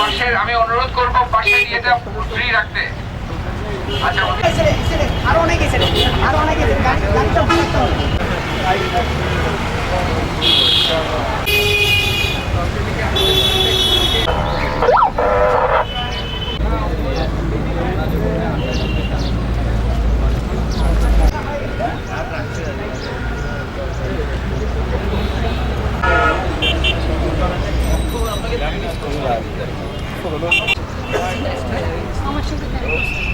পাশের, আমি অনুরোধ করব পাশে নিয়ে যা ফ্রি রাখতে। আচ্ছা আরও অনেক এসে আরও অনেক এসে গাড়িটা ভাঙতে হবে আচ্ছা,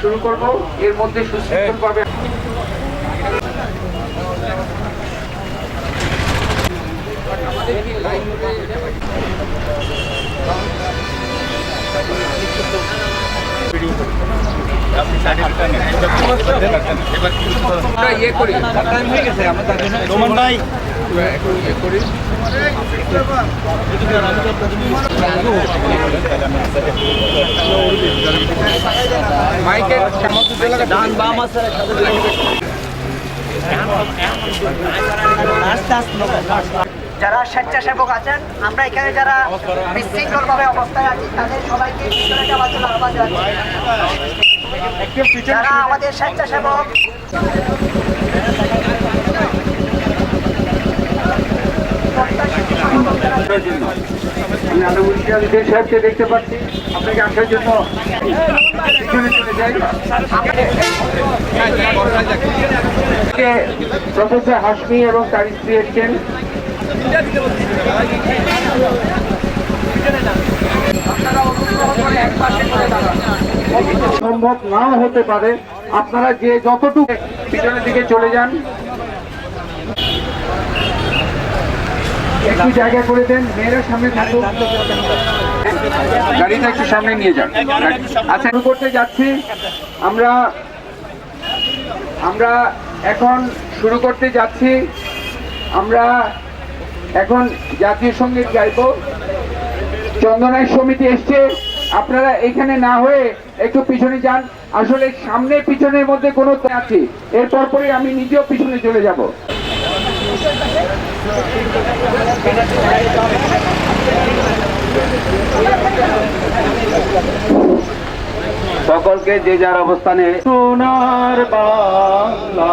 শুরু করব এর মধ্যে সুশৃঙ্খল ভাবে আমরা ইয়ে করি রোমান ভাই এখন ইয়ে করি মাইকের ডান বাম আছে যারা স্বেচ্ছাসেবক আছেন, আমরা এখানে যারা বিশৃঙ্খল ভাবে অবস্থায় আছি, তাদের সবাইকে ভিতরে যাওয়ার জন্য আহ্বান জানাচ্ছি। যারা আমাদের স্বেচ্ছাসেবক আমি দেখতে পাচ্ছি আপনাকে আসার জন্য প্রফেসর হাসমি এবং তার স্ত্রী এসছেন। সম্ভব নাও হতে পারে। আপনারা যে যতটুকু পিছনের দিকে চলে যান, একটু জায়গা করে দেন, মেয়েরা সামনে থাকুক। গাড়িটা একটু সামনে নিয়ে যান। আচ্ছা শুরু করতে যাচ্ছি। আমরা আমরা এখন শুরু করতে যাচ্ছি। আমরা এখন জাতীয় সংগীত গাইব। চন্দনায় সমিতি এসছে। আপনারা এখানে না হয়ে একটু পিছনে যান। আসলে সামনে পিছনের মধ্যে কোনো আছে। এরপর পরে আমি নিজেও পিছনে চলে যাব। সকলকে যে যার অবস্থানে সোনার বাংলা।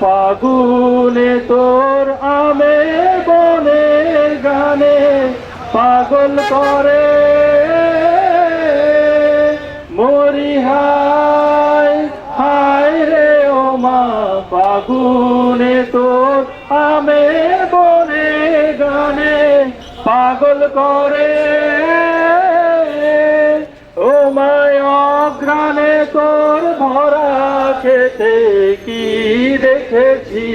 ফাগুনে তোর আমে বনে গানে পাগল করে। মরি হায় হায় রে ও মা তোর আমে বনে গানে পাগল করে। ও মায় অঘ্রাণে তোর ভরা খেতে কি দেখেছি,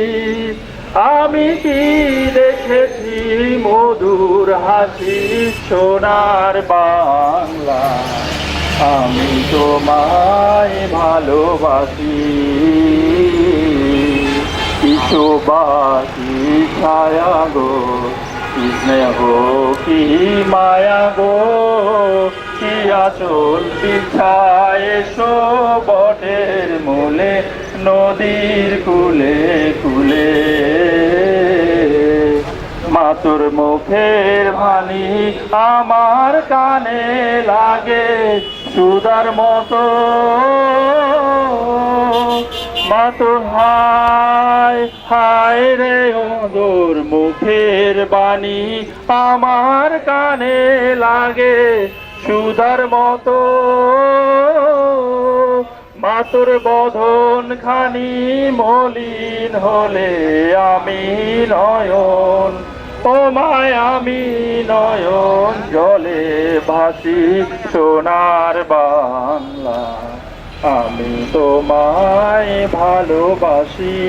আমি কি দেখেছি? মধুর হাসি সোনার বাংলা। আমি তোমায় ভালোবাসি। বিশ্ববাসী ছায়া গো স্নেহ, কি মায়া গো? কি আচল বিছায় এসো বটের মূলে। নদীর কুলে কুলে। মাতুর মুখের ভানি আমার কানে লাগে সুদার মতো। মাতুর হায় হায় রে ওদর মুখের বাণী আমার কানে লাগে সুদার মতো। মাতুর বধন খানি মলিন হলে আমি নয়ন ও মায় আমি নয়ন জলে ভাসি সোনার বাংলা। আমি তোমায় ভালোবাসি।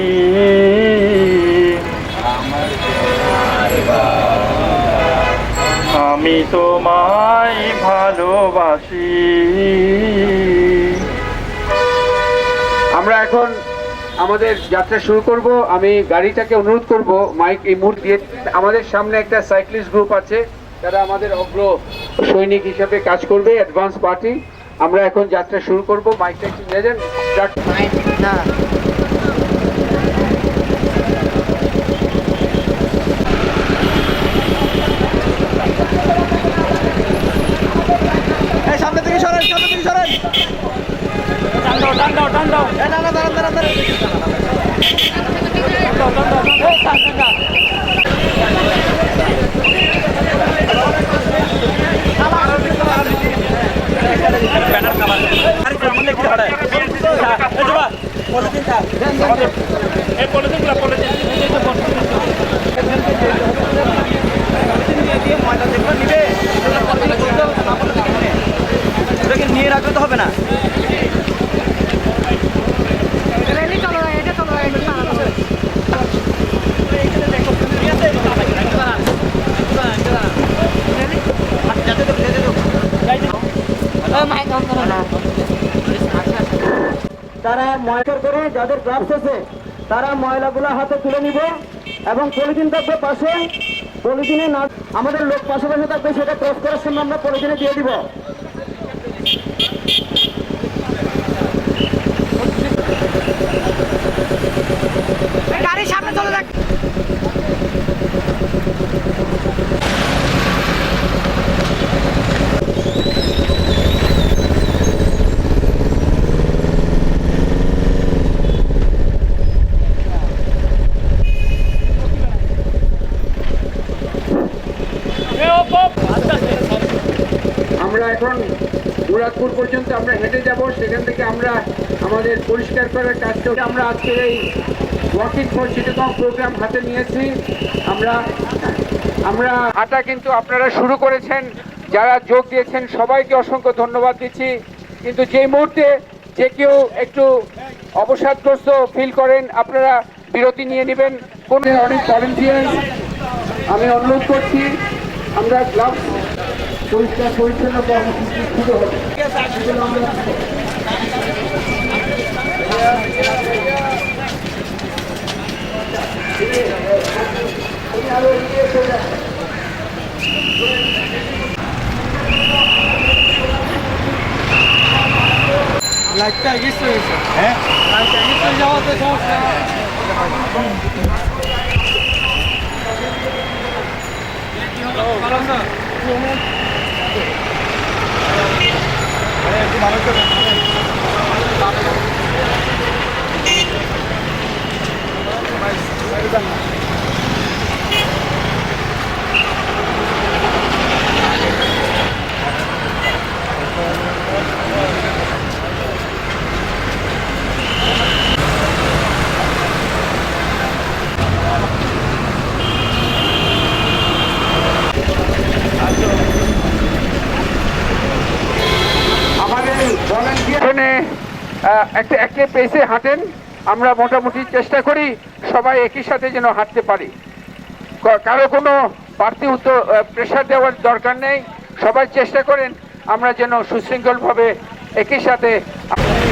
আমি তোমায় ভালোবাসি। আমরা এখন আমাদের যাত্রা শুরু করব। আমি গাড়িটাকে অনুরোধ করব, মাইক এই মুহূর্ত দিয়ে। আমাদের সামনে একটা সাইক্লিস্ট গ্রুপ আছে, তারা আমাদের অগ্র সৈনিক হিসাবে কাজ করবে অ্যাডভান্স পার্টি আমরা এখন যাত্রা শুরু করব। মাইকটা একটু নিয়ে যান Start. না এই সামনে থেকে সরেন সামনে থেকে সরেন টান দাও টান দাও টান দাও না না দাঁড়ান দাঁড়ান দাঁড়ান টান দাও টান দাও এই টান টান দাও ওটাকে নিয়ে রাখলে তো হবে না রেলি চলো এটা চলো এটা চালানো মাইক অন করো না তারা ময়লার করে যাদের গ্লাভস আছে তারা ময়লাগুলো হাতে তুলে নিব এবং পলিথিন থাকবে পাশে। পলিথিনে না আমাদের লোক পাশে পাশে থাকবে সেটা ক্রস করার সময় আমরা পলিথিনে দিয়ে দিব। গাড়ির সামনে চলে যাক। আমরা এখন মুরাদপুর পর্যন্ত আমরা হেঁটে যাব সেখান থেকে আমরা আমাদের পরিষ্কার করার কাজটা আমরা আজকের এই ওয়াকিং ফর চিটাগং প্রোগ্রাম হাতে নিয়েছি। আমরা আমরা হাঁটা কিন্তু আপনারা শুরু করেছেন, যারা যোগ দিয়েছেন সবাইকে অসংখ্য ধন্যবাদ দিচ্ছি। কিন্তু যে মুহূর্তে যে কেউ একটু অবসাদগ্রস্ত ফিল করেন, আপনারা বিরতি নিয়ে নেবেন। কোন অনেক ভলেন্টিয়ার্স আমি অনুরোধ করছি, আমরা গ্লাভস পরিষ্কার পরিচ্ছন্ন কর্মসূচি শুরু হবে। লাইটটা হয়েছে হ্যাঁ লাইটটা গেছে যাওয়াতে সমস্যা আমাদের volunteer একটা একটা পেসে হাঁটেন। আমরা মোটামুটি চেষ্টা করি সবাই একই সাথে যেন হাঁটতে পারি। কারও কোনো বাড়তি উত্তর প্রেশার দেওয়ার দরকার নেই। সবাই চেষ্টা করেন আমরা যেন সুশৃঙ্খলভাবে একই সাথে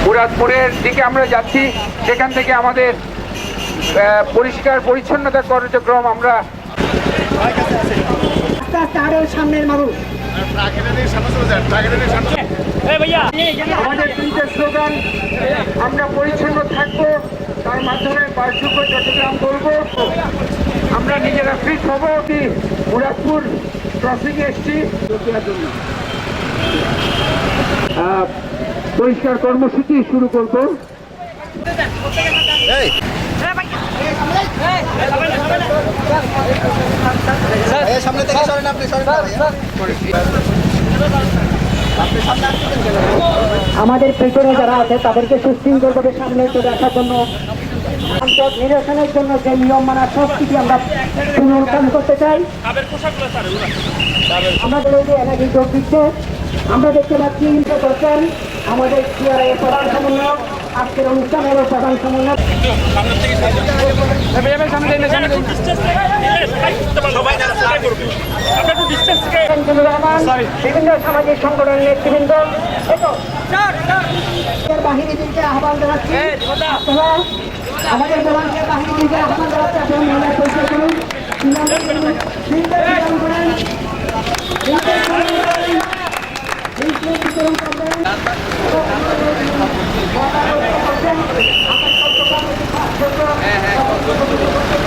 মুরাদপুরের দিকে আমরা যাচ্ছি। সেখান থেকে আমাদের পরিষ্কার পরিচ্ছন্নতা কার্যক্রম আমরা সামনের মানুষ। তিনটে আমরা পরিচ্ছন্ন থাকব তার মাধ্যমে বার্ষিক চট্টগ্রাম বলব আমরা নিজেরা ফিট হব কি? মুরাদপুর ক্রসিং এসছি। পরিষ্কার কর্মসূচি শুরু করব। সামনে থেকে সরেন আপনি সরেন। আমাদের পেছনে যারা আছে, তাদেরকে সুশৃঙ্খলভাবে সামনে চলে আসার জন্য নিরসনের জন্য যে নিয়ম মানার সংস্কৃতি আমরা পুনরুত্থান করতে চাই। আমাদের এই যে এনার্জি যোগ দিচ্ছে, আমরা দেখতে পাচ্ছি করছেন আমাদের প্রধান আজকের অনুষ্ঠানের প্রধান রহমান বিভিন্ন সামাজিক সংগঠনের নেতৃবৃন্দ এতো এর বাহিনী দিকে আহ্বান জানাচ্ছি আমাদের বাহিনী আহ্বান জানাচ্ছি আপনারা মহিলা পরিচয় করুন, সিদ্ধান্ত গ্রহণ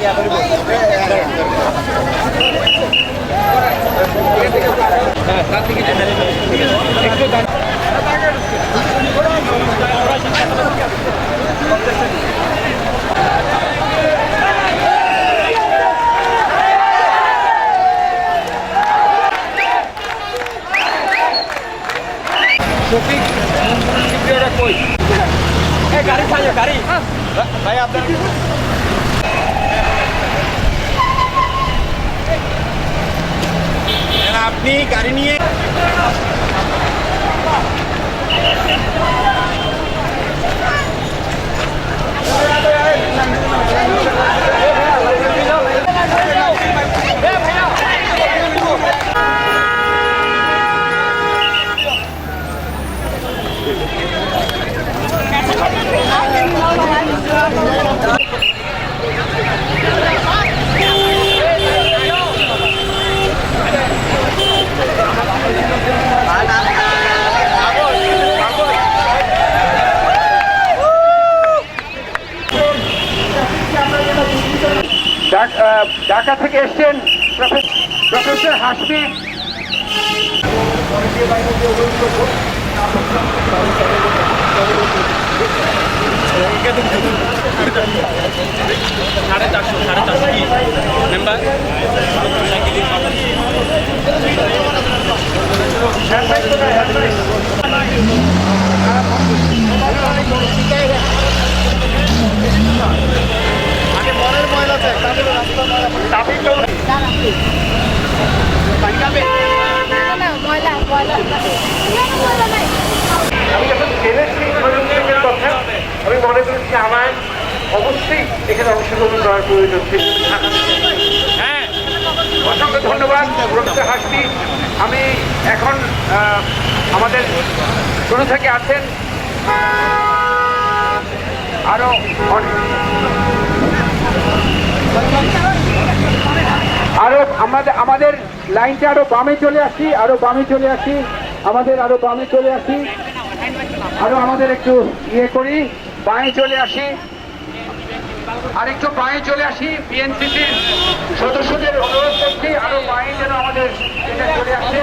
যাওয়া গাড়ি ছাড়ো গাড়ি ভাই আপনার আপনি গাড়ি নিয়ে ঢাক- আহ, ঢাকা থেকে এসছেন প্রফেসর হাসমি। সাড়ে চারশো সাড়ে চারশো। মেম্বার আমি যখন জেনেছি কথা আমি মনে করেছি আমার অবশ্যই এখানে অংশগ্রহণ করার প্রয়োজন থেকে হ্যাঁ অসংখ্য ধন্যবাদ প্রফেসর হাসমি আমি এখন আমাদের শুরু থেকে আছেন আরও অনেক। আরও আমাদের আমাদের লাইনটা আরও বামে চলে আসি, আরও বামে চলে আসি, আমাদের আরও বামে চলে আসি। আরও আমাদের একটু ইয়ে করি, বাঁয়ে চলে আসি। আর একটু বাঁয়ে চলে আসি, বিএনসিসির সদস্যদের অনুরোধ করছি, আরও বাঁয়ে যেন আমাদের এটা চলে আসে।